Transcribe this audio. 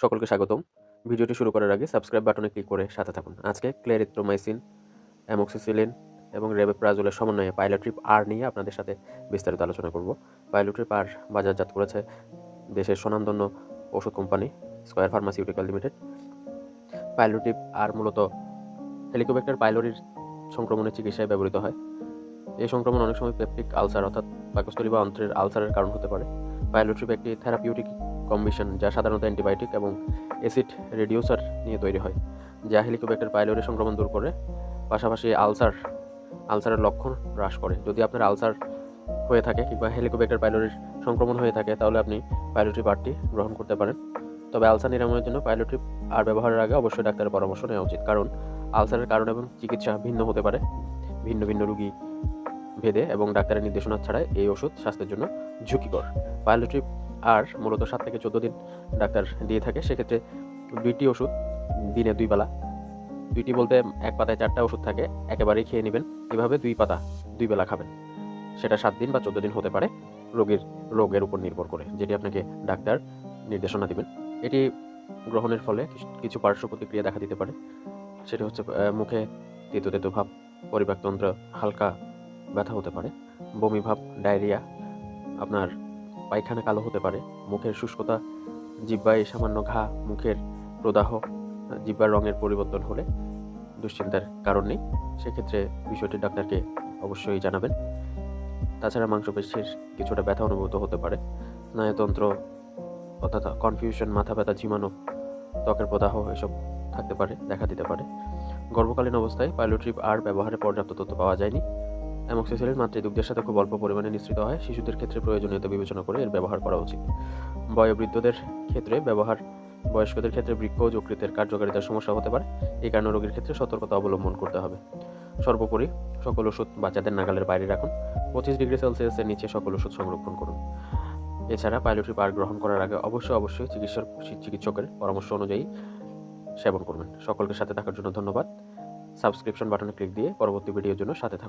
সকলকে স্বাগতম। ভিডিওটি শুরু করার আগে সাবস্ক্রাইব বাটনে ক্লিক করে সাথে থাকুন। আজকে ক্লেরিথ্রোমাইসিন অ্যামোক্সিসিলিন এবং রেবেপ্রাজোলের সমন্বয়ে পাইলোট্রিপ আর নিয়ে আপনাদের সাথে বিস্তারিত আলোচনা করব। পাইলোট্রিপ আর বাজারজাত করেছে দেশের স্বনামধন্য ওষুধ company Square Pharmaceutical Limited Pylotrip আর মূলত হেলিকোব্যাক্টার পাইলোরির সংক্রমণের চিকিৎসায় ব্যবহৃত হয়। এই সংক্রমণ অনেক সময় পেপটিক আলসার অর্থাৎ পাকস্থলী বা অন্ত্রের আলসারের কারণ হতে পারে। পাইলোট্রিপ একটি থেরাপিউটিক কম্বিশন যা সাধারণত অ্যান্টিবায়োটিক এবং অ্যাসিড রিডিউসার নিয়ে তৈরি হয়, যা হেলিকোব্যাক্টার পাইলোরি সংক্রমণ দূর করে, পাশাপাশি আলসার, আলসারের লক্ষণ হ্রাস করে। যদি আপনার আলসার হয়ে থাকে কিংবা হেলিকোব্যাক্টার পাইলোরির সংক্রমণ হয়ে থাকে, তাহলে আপনি পাইলোট্রিপ আরটি গ্রহণ করতে পারেন। তবে আলসার নিরাময়ের জন্য পাইলোট্রিপ আর ব্যবহারের আগে অবশ্যই ডাক্তারের পরামর্শ নেওয়া উচিত, কারণ আলসারের কারণ এবং চিকিৎসা ভিন্ন হতে পারে, ভিন্ন ভিন্ন রোগী ভেদে, এবং ডাক্তারের নির্দেশনা ছাড়াই এই ওষুধ স্বাস্থ্যের জন্য ঝুঁকিকর। পাইলোট্রিপ আর মূলত সাত থেকে চোদ্দ দিন ডাক্তার দিয়ে থাকে, সেক্ষেত্রে দুইটি ওষুধ দিনে দুই বেলা। দুইটি বলতে এক পাতায় চারটা ওষুধ থাকে, একেবারেই খেয়ে নেবেন। এভাবে দুই পাতা দুই বেলা খাবেন। সেটা সাত দিন বা চোদ্দ দিন হতে পারে রোগীর, রোগের উপর নির্ভর করে, যেটি আপনাকে ডাক্তার নির্দেশনা দিবেন। এটি গ্রহণের ফলে কিছু- পার্শ্ব প্রতিক্রিয়া দেখা দিতে পারে। সেটি হচ্ছে মুখে তেতো তেতো ভাব, পরিপাকতন্ত্র, হালকা ব্যথা হতে পারে, বমি ভাব, ডায়রিয়া, আপনার পায়খানা কালো হতে পারে। মুখের শুষ্কতা জিব্বায় সামান্য ঘা, মুখের প্রদাহ, জিব্বার রঙের পরিবর্তন হলে দুশ্চিন্তার কারণ নেই। সেক্ষেত্রে বিষয়টি ডাক্তারকে অবশ্যই জানাবেন। তাছাড়া মাংসপেশির কিছুটা ব্যথা অনুভূত হতে পারে। স্নায়ুতন্ত্র অর্থাৎ কনফিউশন মাথা ব্যথা ঝিমানো, ত্বকের প্রদাহ এসব থাকতে পারে, দেখা দিতে পারে। গর্ভকালীন অবস্থায় পাইলোট্রিপ আর ব্যবহারে পর্যাপ্ত তথ্য পাওয়া যায়নি। অ্যামক্সিসিলিন মাতৃদুগ্ধের সাথে খুব অল্প পরিমাণে নিঃসৃত হয়। শিশুদের ক্ষেত্রে প্রয়োজনীয়তা বিবেচনা করে এর ব্যবহার করা উচিত। বয়োবৃদ্ধদের ক্ষেত্রে ব্যবহার, বয়স্কদের ক্ষেত্রে বৃক্ষ ও যকৃতের কার্যকারিতার সমস্যা হতে পারে। এই কারণে রোগীর ক্ষেত্রে সতর্কতা অবলম্বন করতে হবে। সর্বোপরি সকল ওষুধ বাচ্চাদের নাগালের বাইরে রাখুন। পঁচিশ ডিগ্রি সেলসিয়াসের নিচে সকল ওষুধ সংরক্ষণ করুন। এছাড়া পাইলোট্রিপ আর গ্রহণ করার আগে অবশ্যই অবশ্যই চিকিৎসক, চিকিৎসকের পরামর্শ অনুযায়ী সেবন করবেন। সকলকে সাথে থাকার জন্য ধন্যবাদ। সাবস্ক্রিপশন বাটনে ক্লিক দিয়ে পরবর্তী ভিডিওর জন্য সাথে থাকুন।